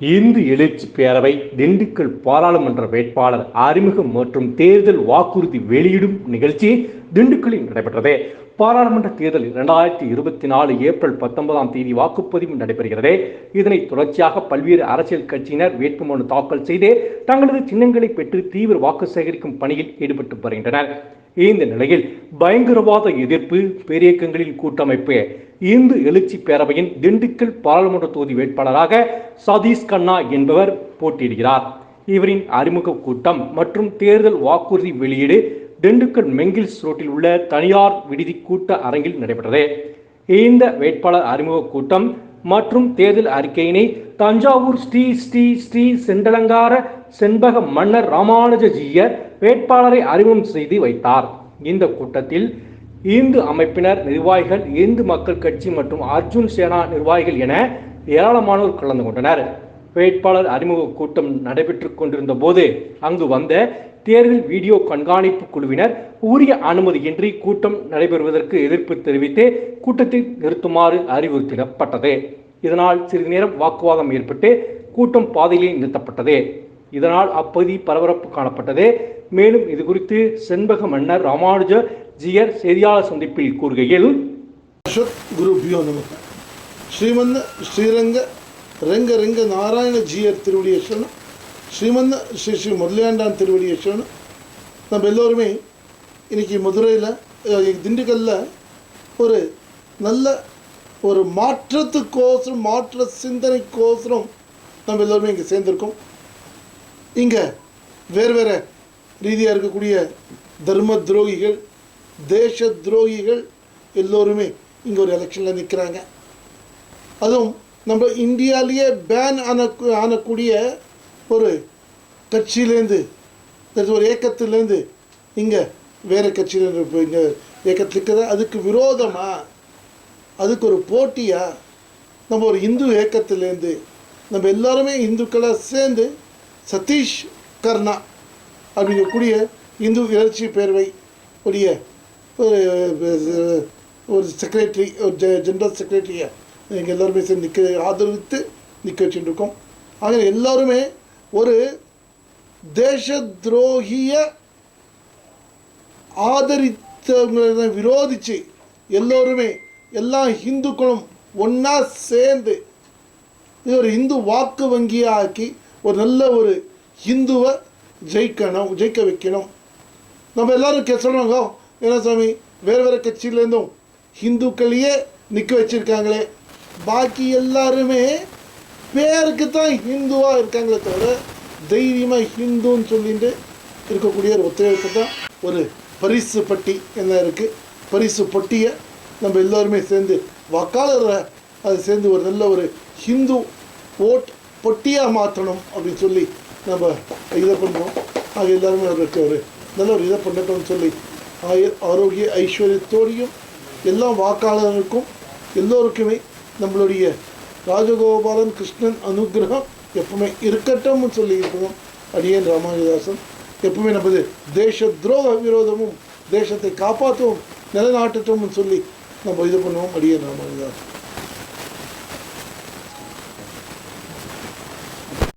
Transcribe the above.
இந்து எழுச்சி பேரவை திண்டுக்கல் பாராளுமன்ற வேட்பாளர் அறிமுகம் மற்றும் தேர்தல் வாக்குறுதி வெளியிடும் நிகழ்ச்சி திண்டுக்கலில் நடைபெற்றது. பாராளுமன்ற தேர்தல் இரண்டாயிரத்தி இருபத்தி நாலு ஏப்ரல் பத்தொன்பதாம் தேதி வாக்குப்பதிவு நடைபெறுகிறது. இதனை தொடர்ச்சியாக பல்வேறு அரசியல் கட்சியினர் வேட்புமனு தாக்கல் செய்து தங்களது சின்னங்களை பெற்று தீவிர வாக்கு சேகரிக்கும் பணியில் ஈடுபட்டு வருகின்றனர். இந்த நிலையில் பயங்கரவாத எதிர்ப்பு பேரியக்கங்களின் கூட்டமைப்பு இந்து எழுச்சி பேரவையின் திண்டுக்கல் பாராளுமன்ற தொகுதி வேட்பாளராக சதீஷ் கண்ணா என்பவர் போட்டியிடுகிறார். இவரின் அறிமுக கூட்டம் மற்றும் தேர்தல் வாக்குறுதி வெளியீடு திண்டுக்கல் மெங்கில்ஸ் ரோட்டில் உள்ள தனியார் விடுதி கூட்ட அரங்கில் நடைபெற்றது. இந்த வேட்பாளர் அறிமுக கூட்டம் மற்றும் தேர்தல் அறிக்கையினை தஞ்சாவூர் ஸ்ரீ ஸ்ரீ ஸ்ரீ செண்டலங்கார செண்பக மன்னர் ராமானுஜஜீயர் வேட்பாளரை அறிமுகம் செய்து வைத்தார். இந்த கூட்டத்தில் இந்து அமைப்பினர் நிர்வாகிகள் இந்து மக்கள் கட்சி மற்றும் அர்ஜுன் சேனா நிர்வாகிகள் என ஏராளமானோர் கலந்து கொண்டனர். வேட்பாளர் அறிமுக கூட்டம் நடைபெற்றுக் கொண்டிருந்த போது அங்கு வந்த தேர்தல் வீடியோ கண்காணிப்பு குழுவினர் உரிய அனுமதியின்றி கூட்டம் நடைபெறுவதற்கு எதிர்ப்பு தெரிவித்தே கூட்டத்தை நிறுத்துமாறு அறிவுறுத்திடப்பட்டது இதனால் சிறிது நேரம் வாக்குவாதம் ஏற்பட்டு கூட்டம் பாதையிலே நிறுத்தப்பட்டது. இதனால் அப்பகுதி பரபரப்பு காணப்பட்டது. மேலும் இது குறித்து செண்பக மன்னர் ராமானுஜ ஜியர் செய்தியாளர் சந்திப்பில் கூறுகையில் குருபியோ நமக்கு ஸ்ரீமந்த ஸ்ரீரங்க ரங்க ரங்க நாராயண ஜியர் திருவுடைய ஸ்ரீமந்த ஸ்ரீ ஸ்ரீ முதலியாண்டான் திருவடிய சரணம் நம்ம எல்லோருமே இன்றைக்கி மதுரையில் திண்டுக்கல்ல ஒரு நல்ல ஒரு மாற்றத்துக்கோசரம் மாற்ற சிந்தனைக்கோசரம் நம்ம எல்லோருமே இங்கே சேர்ந்துருக்கோம். இங்கே வேறு வேறு ரீதியாக இருக்கக்கூடிய தர்ம துரோகிகள் தேச துரோகிகள் எல்லோருமே இங்கே ஒரு எலெக்ஷனில் நிற்கிறாங்க அதுவும் நம்ம இந்தியாவிலேயே பேன் ஆன ஆனக்கூடிய ஒரு கட்சியிலேருந்து ஒரு இயக்கத்திலேருந்து இங்கே வேறு கட்சியில் இப்போ இங்கே இயக்கத்தில் இருக்கிற அதுக்கு விரோதமாக அதுக்கு ஒரு போட்டியாக நம்ம ஒரு இந்து இயக்கத்துலேருந்து நம்ம எல்லாருமே இந்துக்களாக சேர்ந்து சதீஷ் கர்ணா அப்படிங்கக்கூடிய இந்து எழுச்சி பேரவை உடைய ஒரு ஒரு செக்ரட்டரி ஒரு ஜெ ஜென்ரல் செக்ரட்டரியை எங்கள் எல்லாருமே சேர்ந்து நிற்க ஆதரித்து நிற்க வச்சுட்டுருக்கோம் ஆக எல்லாருமே ஒரு தேச துரோகிய ஆதரித்தவங்களை விரோதித்து எல்லோருமே எல்லா இந்துக்களும் ஒன்றா சேர்ந்து இது ஒரு இந்து வாக்கு வங்கியை ஆக்கி ஒரு நல்ல ஒரு இந்துவை ஜெயிக்கணும் ஜெயிக்க வைக்கணும். நம்ம எல்லாரும் கே சொல்கிறாங்க என்ன சாமி வேறு வேறு கட்சியிலேருந்தும் ஹிந்துக்களையே நிற்க வச்சுருக்காங்களே. பாக்கி எல்லாருமே பேருக்கு தான் ஹிந்துவாக இருக்காங்களே தவிர தைரியமாக ஹிந்துன்னு சொல்லிட்டு இருக்கக்கூடிய ஒரு ஒத்துழைப்பு தான் ஒரு பரிசு பட்டி என்ன இருக்குது பரிசு பொட்டியை நம்ம எல்லோருமே சேர்ந்து வாக்காளரை அது சேர்ந்து ஒரு நல்ல ஒரு ஹிந்து ஓட் பொட்டியாக மாற்றணும் அப்படின்னு சொல்லி நம்ம இதை பண்ணுறோம் ஆக எல்லாருமே அவருக்கு ஒரு நல்ல ஒரு இதை பண்ணட்டும்னு சொல்லி ஆய ஆரோக்கிய ஐஸ்வர்யத்தோடையும் எல்லா வாக்காளருக்கும் எல்லோருக்குமே நம்மளுடைய ராஜகோபாலன் கிருஷ்ணன் அனுகிரகம் எப்பவுமே இருக்கட்டும்னு சொல்லி இருக்கணும் அடியன் ராமானுதாசன் எப்பவுமே நமது தேச துரோக விரோதமும் தேசத்தை காப்பாற்றவும் நிலைநாட்டட்டும்னு சொல்லி நம்ம இது பண்ணுவோம். அடியன் ராமானுதாசன்